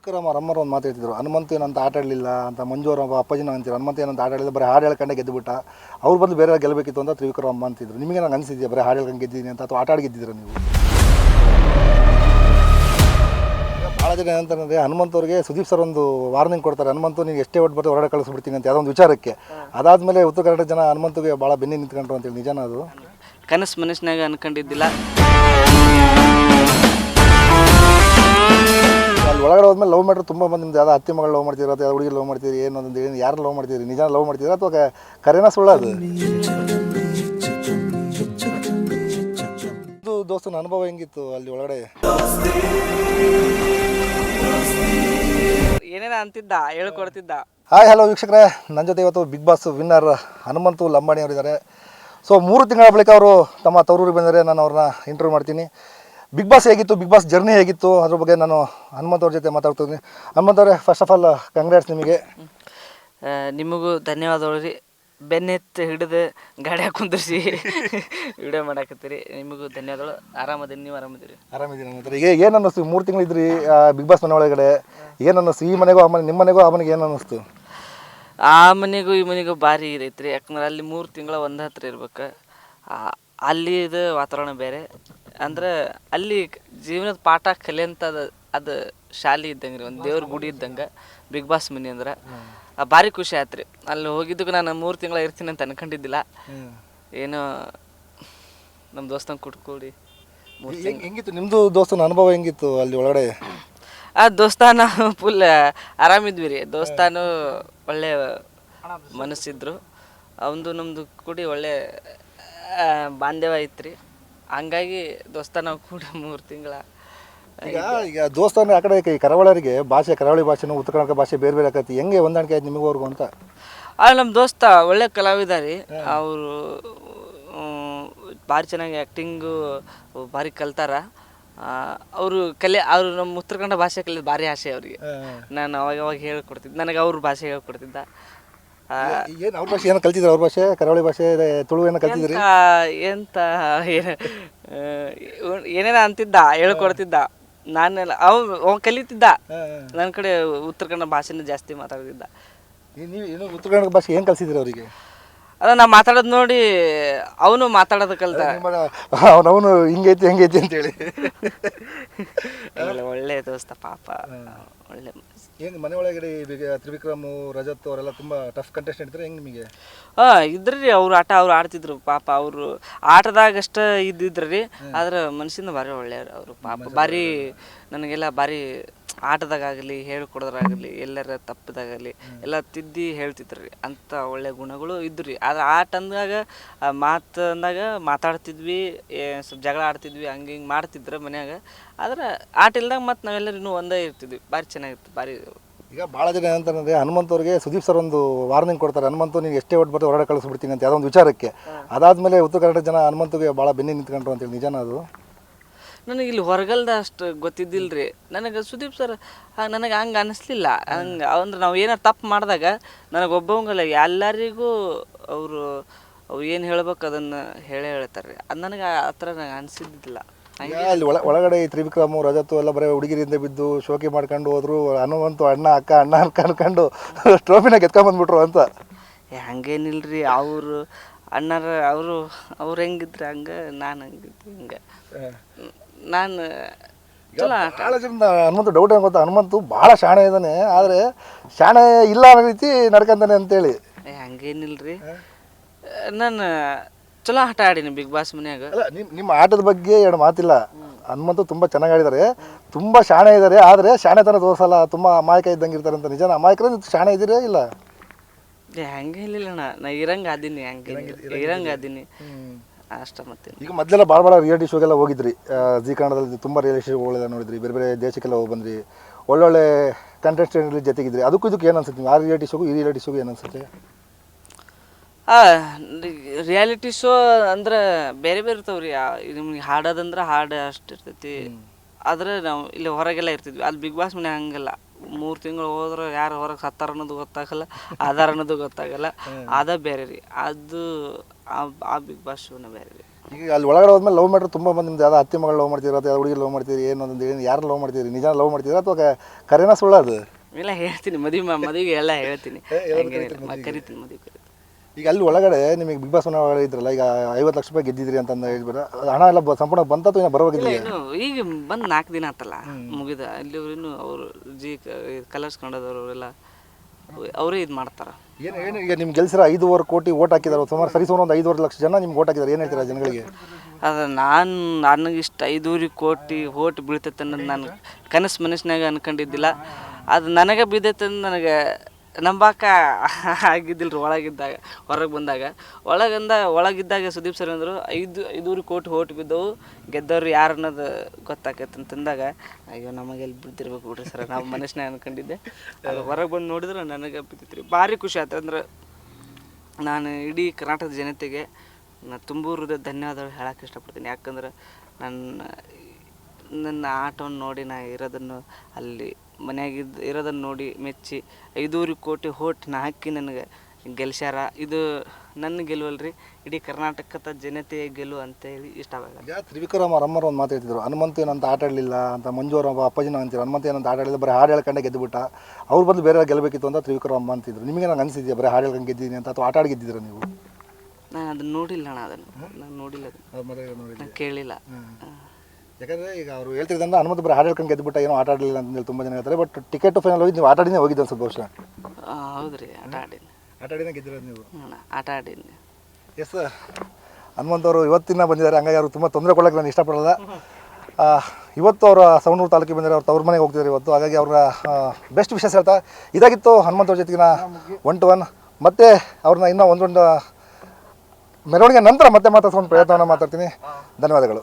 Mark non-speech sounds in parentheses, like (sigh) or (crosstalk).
ವಿಕ್ರಮ್ ರಮ್ಮರ್ ಒಂದು ಮಾತಾಡ್ತಿದ್ರು ಹನುಮಂತ ಏನಂತ ಆಟ ಆಡಲಿಲ್ಲ ಅಂತ ಮಂಜು ಅವರಮ್ಮ ಅಪ್ಪಾಜಿನ ಅಂತೀರ ಹನುಮಂತ ಏನಂತ ಆಟ ಆಡಲಿಲ್ಲ, ಬರೀ ಹಾಡು ಹೇಳ್ಕೊಂಡೆ ಗೆದ್ದುಬಿಟ್ಟ ಅವ್ರು ಬಂದು ಬೇರೆ ಗೆಲ್ಲಬೇಕಿತ್ತು ಅಂತ ತ್ರಿವಿಕ್ರಮ ಅಂತಿದ್ರು. ನಿಮಗೆ ನಂಗೆ ಅನಿಸಿದ್ಯಾ, ಬರೀ ಹಾಡು ಹೇಳ್ಕೊಂಡು ಗೆದ್ದಿದ್ದೀನಿ ಅಂತ, ಅಥವಾ ಆಟ ಆಡಿ ನೀವು? ಭಾಳ ಜನ ಏನಂತಂದರೆ ಹನುಮಂತ ಅವ್ರಿಗೆ ಸುದೀಪ್ ಸರ್ ಒಂದು ವಾರ್ನಿಂಗ್ ಕೊಡ್ತಾರೆ. ಹನುಮಂತು ನೀವು ಎಷ್ಟೇ ಒಟ್ಟು ಬರ್ತಾರೆ ಹೊರಗಡೆ ಕಳಿಸ್ಬಿಡ್ತೀನಿ ಅಂತ ಯಾವುದೊಂದು ವಿಚಾರಕ್ಕೆ. ಅದಾದಮೇಲೆ ಉತ್ತರ ಕನ್ನಡ ಜನ ಹನುಮಂತಗೆ ಭಾಳ ಬೆನ್ನಿ ನಿಂತ್ಕೊಂಡ್ರು ಅಂತೇಳಿ. ನಿಜನ ಅದು? ಕನಸು ಮನಸ್ಸಿನಾಗ ಅನ್ಕೊಂಡಿದ್ದಿಲ್ಲ. ಹೋದ್ಮೇಲೆ ಲವ್ ಮಾಡ್ರೆ ತುಂಬ ಮಂದಿ ನಿಮ್ದು ಯಾವ್ದು ಅತ್ತೆ ಮಗಳು ಲವ್ ಮಾಡ್ತೀರಾ ಅಥವಾ ಹುಡುಗಿ ಲವ್ ಮಾಡ್ತೀರಿ ಏನು ಅಂತ ಏನು ಯಾರು ಲವ್ ಮಾಡ್ತೀರಿ ನಿಜ ಲವ್ ಮಾಡ್ತೀರಾ ಅಥವಾ ಕರೆನ ಸುಳ್ಳ ಅದು? ಇದು ದೋಸ್ತನ ಅನುಭವ ಹೆಂಗಿತ್ತು ಅಲ್ಲಿ ಒಳಗಡೆ? ಏನೇನ ಅಂತಿದ್ದ ಹೇಳ್ಕೊಡ್ತಿದ್ದ. ಹಾಯ್ ಹಲೋ ವೀಕ್ಷಕರೇ. ನನ್ನ ಜೊತೆ ಇವತ್ತು big boss winner Hanumanthu Lambani ಅವರಿದ್ದಾರೆ. ಸೊ ಮೂರು ತಿಂಗಳ ಬಳಿಕ ಅವರು ತಮ್ಮ ತವರೂರಿಗೆ ಬಂದರೆ ನಾನು ಅವ್ರನ್ನ ಇಂಟರ್ವ್ಯೂ ಮಾಡ್ತೀನಿ. ಬಿಗ್ ಬಾಸ್ ಹೇಗಿತ್ತು? ಬಿಗ್ ಬಾಸ್ ಜರ್ನಿ ಹೇಗಿತ್ತು? ಅದ್ರ ಬಗ್ಗೆ ನಾನು ಹನುಮಂತ್ ಅವ್ರ ಜೊತೆ ಮಾತಾಡ್ತೀನಿ. ಹನುಮಂತ್ ಅವರೇ ಫಸ್ಟ್ ಆಫ್ ಆಲ್ ಕಂಗ್ರಾಟ್ಸ್ ನಿಮಗೆ. ನಿಮಗೂ ಧನ್ಯವಾದಗಳು ರೀ ಬೆನ್ನೆತ್ತು ಹಿಡಿದು ಗಾಡಿಯಾಗ ಕುಂದಿರ್ಸಿ (laughs) ವಿಡಿಯೋ ಮಾಡಾಕತ್ತೀರಿ. ನಿಮಗೂ ಧನ್ಯವಾದಗಳು. ಆರಾಮದೀನಿ ನೀವು ಆರಾಮದಿರಿ. ಆರಾಮಿದ್ದೀನಿ ಅನ್ನೋದ್ರಿ ಈಗ ಏನು ಅನ್ನಿಸ್ತು? ಮೂರು ತಿಂಗಳಿದ್ರಿ ಬಿಗ್ ಬಾಸ್ ಮನೆ ಒಳಗಡೆ ಏನು ಅನ್ನಿಸ್ತು? ಈ ಮನೆಗೂ ಆ ಮನೆ ನಿಮ್ಮ ಮನೆಗೂ ಆ ಮನೆಗೆ ಏನು ಅನ್ನಿಸ್ತು? ಆ ಮನೆಗೂ ಈ ಮನೆಗೂ ಭಾರಿ ಇದೈತ್ರಿ ಯಾಕಂದ್ರೆ ಅಲ್ಲಿ ಮೂರು ತಿಂಗಳ ಒಂದು ಹತ್ರ ಇರ್ಬೇಕು. ಅಲ್ಲಿ ಇದು ವಾತಾವರಣ ಬೇರೆ. ಅಂದ್ರೆ ಅಲ್ಲಿ ಜೀವನದ ಪಾಠ ಕಲಿಯಂತ ಅದು ಶಾಲಿ ಇದ್ದಂಗೆ ರೀ ಒಂದು ದೇವ್ರ ಗುಡಿ ಇದ್ದಂಗೆ ಬಿಗ್ ಬಾಸ್ ಮನಿ ಅಂದ್ರೆ. ಆ, ಭಾರಿ ಖುಷಿ ಆಯ್ತು ರೀ ಅಲ್ಲಿ ಹೋಗಿದ್ದಕ್ಕೆ ನಾನು ಮೂರು ತಿಂಗಳ ಇರ್ತೀನಿ ಅಂತ ಅನ್ಕೊಂಡಿದ್ದಿಲ್ಲ. ಏನೋ ನಮ್ಮ ದೋಸ್ತಂಗೆ ಕುಟ್ಕೊಡಿ ಹೆಂಗಿತ್ತು? ನಿಮ್ಮದು ದೋಸ್ತನ ಅನುಭವ ಹೆಂಗಿತ್ತು ಅಲ್ಲಿ ಒಳಗಡೆ? ಆ ದೋಸ್ತಾನ ಫುಲ್ ಆರಾಮಿದ್ವಿ ರೀ ದೋಸ್ತಾನು ಒಳ್ಳೆ ಮನಸ್ಸಿದ್ರು. ಅವಂದು ನಮ್ಮದು ಕೂಡಿ ಒಳ್ಳೆ ಬಾಂಧವ್ಯ ಬಾಂಧವ್ಯ ಐತ್ರಿ ಹಂಗಾಗಿ ದೋಸ್ತಾನ ಕೂಡ ಮೂರು ತಿಂಗಳ ಈಗ ಈಗ ದೋಸ್ತನ ಆ ಕಡೆ ಈ ಕರಾವಳಿಯವರಿಗೆ ಭಾಷೆ ಕರಾವಳಿ ಭಾಷೆನೂ ಉತ್ತರ ಕನ್ನಡ ಭಾಷೆ ಬೇರೆ ಬೇರೆ ಆಗತ್ತೆ ಹೆಂಗೆ ಹೊಂದಾಣಿಕೆ ಆಯ್ತು ನಿಮಗೂ ಅವ್ರಿಗೂ ಅಂತ? ಆ ನಮ್ಮ ದೋಸ್ತ ಒಳ್ಳೆ ಕಲಾವಿದ ರೀ ಅವರು ಭಾರಿ ಚೆನ್ನಾಗಿ ಆ್ಯಕ್ಟಿಂಗು ಭಾರಿ ಕಲ್ತಾರ. ಅವರು ಕಲೆ ಅವರು ನಮ್ಮ ಉತ್ತರ ಕನ್ನಡ ಭಾಷೆ ಕಲಿಯೋದು ಭಾರಿ ಆಸೆ ಅವರಿಗೆ. ನಾನು ಅವಾಗ ಅವಾಗ ಹೇಳ್ಕೊಡ್ತಿದ್ದೆ. ನನಗೆ ಅವ್ರ ಭಾಷೆ ಹೇಳ್ಕೊಡ್ತಿದ್ದ. ಏನು ಅವ್ರ ಭಾಷೆ ಏನು ಕಲ್ತಿದ್ರು ಅವ್ರ ಭಾಷೆ? ಕರಾವಳಿ ಭಾಷೆ ತುಳು ಏನೋ ಕಲ್ತಿದ್ರಿ? ಎಂತ ಏನ ಏನೇನ ಅಂತಿದ್ದ ಹೇಳ್ಕೊಡ್ತಿದ್ದ. ನಾನೆಲ್ಲ ಅವ ಅವ ಕಲಿತಿದ್ದ. ನನ್ನ ಕಡೆ ಉತ್ತರ ಕನ್ನಡ ಭಾಷೆನ ಜಾಸ್ತಿ ಮಾತಾಡ್ತಿದ್ದ. ನೀವು ಏನು ಉತ್ತರ ಕನ್ನಡ ಭಾಷೆ ಏನು ಕಲ್ಸಿದ್ರಿ ಅವರಿಗೆ? ಅದ ನಾ ಮಾತಾಡೋದು ನೋಡಿ ಅವನು ಮಾತಾಡೋದು ಕಲ್ತ. ಅವನವನು ಹಿಂಗೈತಿ ಹೆಂಗೈತಿ ಅಂತೇಳಿ. (laughs) ಇಲ್ಲ, ಒಳ್ಳೆ ದೋಸ್ತ ಪಾಪ. ಒಳ್ಳೆ ಏನು ಮನೆ ಒಳಗಡೆ ಈಗ ತ್ರಿವಿಕ್ರಮ್ ರಜತ್ ಅವರೆಲ್ಲ ತುಂಬ ಟಫ್ ಕಂಟೆಸ್ಟ್ ಇದ್ರೆ ಹೆಂಗೆ ನಿಮಗೆ? ಹಾ ಇದ್ರಿ ಅವ್ರ ಆಟ ಅವ್ರು ಆಡ್ತಿದ್ರು ಪಾಪ ಅವರು ಆಟದಾಗಷ್ಟ ಇದ್ದಿದ್ರಿ ಆದ್ರೆ ಮನ್ಸಿಂದ ಭಾರಿ ಒಳ್ಳೆಯವ್ರು ಅವರು ಪಾಪ ಭಾರಿ ನನಗೆಲ್ಲ ಭಾರಿ ಆಟದಾಗಲಿ ಹೇಳ್ಕೊಡೋದ್ರಾಗಲಿ ಎಲ್ಲರ ತಪ್ಪದಾಗಲಿ ಎಲ್ಲ ತಿದ್ದಿ ಹೇಳ್ತಿದ್ರು ರೀ. ಅಂಥ ಒಳ್ಳೆ ಗುಣಗಳು ಇದ್ರಿ ಆದ್ರೆ ಆಟ ಅಂದಾಗ ಆ ಮಾತು ಅಂದಾಗ ಮಾತಾಡ್ತಿದ್ವಿ ಏ, ಸ್ವಲ್ಪ ಜಗಳ ಆಡ್ತಿದ್ವಿ ಹಂಗೆ ಹಿಂಗೆ ಮಾಡ್ತಿದ್ರು ಮನ್ಯಾಗ. ಆದ್ರೆ ಆಟ ಇಲ್ದಾಗ ಮತ್ತೆ ನಾವೆಲ್ಲರೂ ಇನ್ನೂ ಒಂದೇ ಇರ್ತಿದ್ವಿ. ಭಾರಿ ಚೆನ್ನಾಗಿತ್ತು ಭಾರಿ. ಈಗ ಭಾಳ ಜನ ಏನಂತಂದ್ರೆ ಹನುಮಂತ್ ಅವ್ರಿಗೆ ಸುದೀಪ್ ಸರ್ ಒಂದು ವಾರ್ನಿಂಗ್ ಕೊಡ್ತಾರೆ. ಹನುಮಂತು ನೀವು ಎಷ್ಟೇ ಒಟ್ಟು ಬರ್ತಾರೆ ಹೊರಗಡೆ ಕಳಿಸ್ಬಿಡ್ತೀನಿ ಅಂತ ಯಾವುದೋ ಒಂದು ವಿಚಾರಕ್ಕೆ. ಅದಾದಮೇಲೆ ಉತ್ತರ ಕರ್ನಾಟಕ ಜನ ಹನುಮಂತಗೆ ಭಾಳ ಬೆನ್ನಿ ನಿಂತ್ಕೊಂಡ್ರು ಅಂತೇಳಿ. ನಿಜನ ಅದು? ನನಗೆ ಇಲ್ಲಿ ಹೊರಗಲ್ದ ಅಷ್ಟು ರೀ ನನಗೆ ಸುದೀಪ್ ಸರ್ ನನಗೆ ಹಂಗೆ ಅನಿಸ್ಲಿಲ್ಲ. ಹಂಗೆ ಅಂದ್ರೆ ನಾವು ಏನಾರು ತಪ್ಪು ಮಾಡಿದಾಗ ನನಗೆ ಒಬ್ಬವಂಗಲ್ಲ ಎಲ್ಲರಿಗೂ ಅವರು ಅವ್ರು ಏನು ಹೇಳ್ಬೇಕು ಅದನ್ನು ಹೇಳೇ ಹೇಳ್ತಾರೆ ಅದು ನನಗೆ ಆ ಥರ ನನಗೆ ಅನಿಸಿದ್ದಿಲ್ಲ. ಅಲ್ಲಿ ಒಳ ಒಳಗಡೆ ಈ ತ್ರಿವಿಕ್ರಮು ರಜತ್ತು ಎಲ್ಲ ಬರೀ ಹುಡುಗಿರಿಂದ ಬಿದ್ದು ಶೋಕಿ ಮಾಡ್ಕೊಂಡು ಹೋದ್ರು ಹನುಮಂತು ಅಣ್ಣ ಅಕ್ಕ ಅಣ್ಣ ಅನ್ಕ ಅನ್ಕೊಂಡು (laughs) ಟ್ರೋಫಿನ ಗೆತ್ಕೊಂಬಂದ್ಬಿಟ್ರು ಅಂತ. ಏ ರೀ ಅವರು ಅಣ್ಣರ ಅವರು ಅವ್ರು ಹೆಂಗಿದ್ರೆ ಹಂಗೆ ನಾನು ಹಂಗಿದ್ದೆ ಹಿಂಗೆ. ನಾನು ಚಲೋ ಆಟ. ಭಾಳ ಜನ ಹನುಮಂತು ಡೌಟ್ ಏನು ಗೊತ್ತಾ? ಹನುಮಂತು ಭಾಳ ಶಾಣೆ ಇದ್ದಾನೆ ಆದರೆ ಶಾಣೆ ಇಲ್ಲ ಅನ್ನೋ ರೀತಿ ನಡ್ಕೊಂತಾನೆ ಅಂತೇಳಿ. ಏ ಹಂಗೇನಿಲ್ರಿ. ನಾನು ಚಲೋ ಆಟ ಆಡೀನಿ ಬಿಗ್ ಬಾಸ್ ಮನ್ಯಾಗ. ಅಲ್ಲ ನಿಮ್ಮ ನಿಮ್ಮ ಆಟದ ಬಗ್ಗೆ ಎರಡು ಮಾತಿಲ್ಲ. ಹನುಮಂತು ತುಂಬ ಚೆನ್ನಾಗಿ ಆಡಿದ್ದಾರೆ ತುಂಬ ಶಾಣೆ ಇದ್ದಾರೆ ಆದರೆ ಶಾಣೆತನ ತೋರಿಸಲ್ಲ ತುಂಬ ಅಮಾಯಕ ಇದ್ದಂಗೆ ಇರ್ತಾರೆ ಅಂತ. ನಿಜ ಅಮಾಯಕರ ಶಾಣೆ ಇದ್ದೀರಾ ಇಲ್ಲ? ಏ ಹಂಗೆ ನಾ ಇರಂಗ ಅದೀನಿ ಹಂಗೆ ಇರಂಗ ಅದೀನಿ ಅಷ್ಟ ಮತ್ತೆ ಈಗ ಮೊದಲೆಲ್ಲ ಭಾಳ ಭಾಳ ರಿಯಾಲಿಟಿ ಶೋಗೆಲ್ಲ ಹೋಗಿದ್ರಿ. ಜಿ ಕನ್ನಡದಲ್ಲಿ ತುಂಬ ರಿಯಾಲಿಟಿ ಶೋಗಳೆಲ್ಲ ನೋಡಿದ್ರಿ. ಬೇರೆ ಬೇರೆ ದೇಶಕ್ಕೆಲ್ಲ ಹೋಗಿ ಬಂದ್ರಿ. ಒಳ್ಳೊಳ್ಳೆ ಕಂಟೆಸ್ಟೆಂಟ್ ಜೊತೆಗಿದ್ರಿ. ಅದಕ್ಕೂ ಇದಕ್ಕೆ ಏನು ಅನ್ಸುತ್ತೆ ಆ ರಿಯಾಲಿಟಿ ಶೋಗೂ ಈ ರಿಯಾಲಿಟಿ ಶೋಗೂ ಏನು ಅನ್ಸುತ್ತೆ? ರಿಯಾಲಿಟಿ ಶೋ ಅಂದ್ರೆ ಬೇರೆ ಬೇರೆ ಇರ್ತಾವ್ರಿ. ನಿಮ್ಗೆ ಹಾಡೋದಂದ್ರೆ ಹಾಡು ಅಷ್ಟು ಇರ್ತೈತಿ. ಆದ್ರೆ ನಾವು ಇಲ್ಲಿ ಹೊರಗೆಲ್ಲ ಇರ್ತಿದ್ವಿ. ಅಲ್ಲಿ ಬಿಗ್ ಬಾಸ್ ಮನೆ ಹಂಗಲ್ಲ. ಮೂರು ತಿಂಗಳು ಹೋದ್ರೆ ಯಾರು ಹೊರಗೆ ಸತ್ತಾರ ಅನ್ನೋದು ಗೊತ್ತಾಗಲ್ಲ ಆಧಾರ ಅನ್ನೋದು ಗೊತ್ತಾಗಲ್ಲ. ಅದ ಬೇರೆ ರೀ. ಅದು ಆ- ಆ ಬಿಗ್ ಬಾಸ್ ಶೋನ ಬೇರೆ ರೀ. ಈಗ ಅಲ್ಲಿ ಒಳಗಡೆ ಹೋದ್ಮೇಲೆ ಲವ್ ಮಾಡಿದ್ರೆ ತುಂಬ ಬಂದು ನಿಮ್ದು ಯಾವ್ದು ಅತ್ತೆ ಮಗಳು ಲವ್ ಮಾಡ್ತೀರಾ ಅಥವಾ ಹುಡುಗಿ ಲವ್ ಮಾಡ್ತೀರಿ ಏನು ಒಂದು ಏನು ಯಾರು ಲವ್ ಮಾಡ್ತೀರಿ ನಿಜ ಲವ್ ಮಾಡ್ತೀರಾ ಅಥವಾ ಕರೆನ ಸುಳ್ಳು ಅದು ಎಲ್ಲ ಹೇಳ್ತೀನಿ ಮದುವೆ ಮದುವೆಗೆ ಎಲ್ಲ ಹೇಳ್ತೀನಿ. ಹಂಗೇನಿಲ್ಲ ಕರಿತೀನಿ ಮದುವೆ ಈಗ ಅಲ್ಲಿ ಒಳಗಡೆ ನಿಮಗೆ ಬಿಗ್ ಬಾಸ್ ಒಳಗಡೆ ಇದ್ರಲ್ಲ ಈಗ ಐವತ್ತು ಲಕ್ಷ ರೂಪಾಯಿ ಗೆದ್ದಿದ್ರಿ ಅಂತ ಹೇಳ್ಬಿಟ್ಟು ಅದು ಹಣ ಎಲ್ಲ ಬ- ಸಂಪೂರ್ಣ ಬಂತ ಅಥವಾ ಇಲ್ಲ ಇನ್ನು ಈಗ ಬಂದು ನಾಲ್ಕು ದಿನ ಆತಲ್ಲ ಮುಗಿದ ಅಲ್ಲಿ ಅವ್ರು ಇನ್ನು ಅವರು ಜಿ ಕಲರ್ಸ್ ಕನ್ನಡದವರು ಅವರೆಲ್ಲ ಅವರೇ ಇದು ಮಾಡ್ತಾರೆ. ಏನು ಏನು ಈಗ ನಿಮ್ಗೆ ಗೆಲ್ಸಿರ ಐದುವರೆ ಕೋಟಿ ಓಟ್ ಹಾಕಿದಾರೆ ಸುಮಾರು ಸರಿ ಸುಮಾರು ಒಂದು ಐದೂವರೆ ಲಕ್ಷ ಜನ ನಿಮ್ಗೆ ಓಟ್ ಹಾಕಿದ್ದಾರೆ ಏನು ಹೇಳ್ತೀರಾ ಜನಗಳಿಗೆ? ಅದು ನಾನು ನನಗಿಷ್ಟು ಐದೂರಿ ಕೋಟಿ ಓಟ್ ಬೀಳ್ತೈತೆ ಅನ್ನೋದು ನಾನು ಕನಸು ಮನಸ್ಸಿನಾಗ ಅನ್ಕೊಂಡಿದ್ದಿಲ್ಲ. ಅದು ನನಗೆ ಬಿದ್ದೈತೆ ಅಂತ ನನಗೆ ನಂಬಾಕ (laughs) ಆಗಿದ್ದಿಲ್ಲ ರೀ ಒಳಗಿದ್ದಾಗ, ಹೊರಗೆ ಬಂದಾಗ. ಒಳಗಿಂದ, ಒಳಗಿದ್ದಾಗ ಸುದೀಪ್ ಸರ್ ಅಂದರು, ಐದು ಐದೂರು ಕೋಟಿ ಓಟ್ ಬಿದ್ದವು, ಗೆದ್ದವ್ರು ಯಾರು ಅನ್ನೋದು ಗೊತ್ತಾಕೈತೆ ಅಂತಂದಾಗ ಅಯ್ಯೋ ನಮಗೆ ಎಲ್ಲಿ ಬಿಡ್ತಿರ್ಬೇಕು ಬಿಡ್ರಿ ಸರ್, ನಾವು ಮನಸ್ಸಿನ ಅನ್ಕೊಂಡಿದ್ದೆ. ಅದು ಹೊರಗೆ ಬಂದು ನೋಡಿದ್ರೆ ನನಗೆ ಬಿದ್ದಿತ್ತು ಭಾರಿ ಖುಷಿ ಆಯ್ತು ಅಂದ್ರೆ, ನಾನು ಇಡೀ ಕರ್ನಾಟಕದ ಜನತೆಗೆ ನಾನು ತುಂಬ ಹೃದಯ ಧನ್ಯವಾದಗಳು ಹೇಳಕ್ಕೆ ಇಷ್ಟಪಡ್ತೀನಿ. ಯಾಕಂದ್ರೆ ನನ್ನ ನನ್ನ ಆಟವನ್ನು ನೋಡಿ ನಾ ಇರೋದನ್ನು ಅಲ್ಲಿ ಮನೆಯಾಗಿದ್ದು ಇರೋದನ್ನು ನೋಡಿ ಮೆಚ್ಚಿ ಐದೂರು ಕೋಟಿ ಹೋಟ್ನ ಹಾಕಿ ನನಗೆ ಗೆಲ್ಸ್ಯಾರ. ಇದು ನನ್ನ ಗೆಲುವಲ್ರಿ ಇಡೀ ಕರ್ನಾಟಕದ ಜನತೆಯ ಗೆಲುವು ಅಂತೇಳಿ ಇಷ್ಟವಾಗಲ್ಲ ಈಗ ತ್ರಿವಿಕ್ರಮ ರಮ್ಮರು ಒಂದು ಮಾತಾಡ್ತಿದ್ರು ಹೇಳ್ತಿದ್ರು ಹನುಮಂತ ಏನಂತ ಆಟ ಆಡಲಿಲ್ಲ ಅಂತ ಮಂಜು ಅವರ ಅಪ್ಪಾಜಿನ ಅಂತೀರು? ಹನುಮಂತ ಏನಂತ ಆಟ ಆಡಲಿಲ್ಲ ಬರೀ ಹಾಡು ಹೇಳ್ಕೊಂಡೆ ಗೆದ್ದುಬಿಟ್ಟ ಅವ್ರು ಬಂದು ಬೇರೆ ಗೆಲ್ಲಬೇಕಿತ್ತು ಅಂತ ತ್ರಿವಿಕ್ರಮ ಅಂತಿದ್ರು. ನಿಮಗೆ ನಂಗೆ ಅನಿಸಿದ್ಯಾ ಬರೀ ಹಾಡು ಹೇಳ್ಕೊಂಡು ಗೆದ್ದಿದ್ದೀನಿ ಅಂತ ಅಥವಾ ಆಟ ಆಡಿ ಗೆದ್ದಿದ್ದೀರಾ ನೀವು? ನಾನು ಅದನ್ನು ನೋಡಿಲ್ಲ ಅಣ್ಣ ಅದನ್ನು. ನಾನು ನೋಡಿಲ್ಲ ಅದನ್ನು. ಕೇಳಿಲ್ಲ. ಯಾಕಂದರೆ ಈಗ ಅವರು ಹೇಳ್ತಿದ್ದಂದ್ರೆ ಹನುಮಂತ ಬರ ಹೇಳ್ಕೊಂಡು ಗೆದ್ದುಬಿಟ್ಟ ಏನೋ ಆಟ ಆಡಲಿಲ್ಲ ಅಂತ ಹೇಳಿ ತುಂಬ ಜನ ಹೇಳ್ತಾರೆ ಬಟ್ ಟಿಕೆಟ್ ಫೈನಲ್ ಹೋಗಿ ನೀವು ಆಟ ಆಡಿನೇ ಹೋಗಿದ್ದು ಅನ್ಸುತ್ತೆ ಬಹುಶಃ? ಹೌದ್ರಿ ಆಟ ಆಡೀನಿ ಆಟ ಆಡಿನೇ ಗೆದ್ದಿರೋದು ನೀವು? ಅಣ್ಣ ಆಟ ಎಸ್ ಹನುಮಂತ ಅವರು ಇವತ್ತಿನ ಬಂದಿದ್ದಾರೆ ಹಂಗಾಗಿ ಅವರು ತುಂಬ ತೊಂದರೆ ಕೊಡೋಕ್ಕೆ ನಾನು ಇಷ್ಟಪಡಲ್ಲ. ಆ, ಇವತ್ತು ಅವರ ಸವಣೂರು ತಾಲೂಕಿಗೆ ಬಂದರೆ ಅವ್ರು ತವ್ರ ಮನೆಗೆ ಹೋಗ್ತಿದ್ದಾರೆ ಇವತ್ತು ಹಾಗಾಗಿ ಅವರ ಬೆಸ್ಟ್ ವಿಶೇಷ ಹೇಳ್ತಾ. ಇದಾಗಿತ್ತು ಹನುಮಂತ ಅವ್ರ ಜೊತೆಗಿನ ಒನ್ ಟು ಒನ್ ಮತ್ತೆ ಅವ್ರನ್ನ ಇನ್ನೂ ಒಂದೊಂದು ಮೆರವಣಿಗೆ ನಂತರ ಮತ್ತೆ ಮಾತಾಡ್ಸ್ಕೊಂಡು ಪ್ರಯತ್ನವನ್ನು ಮಾತಾಡ್ತೀನಿ. ಧನ್ಯವಾದಗಳು.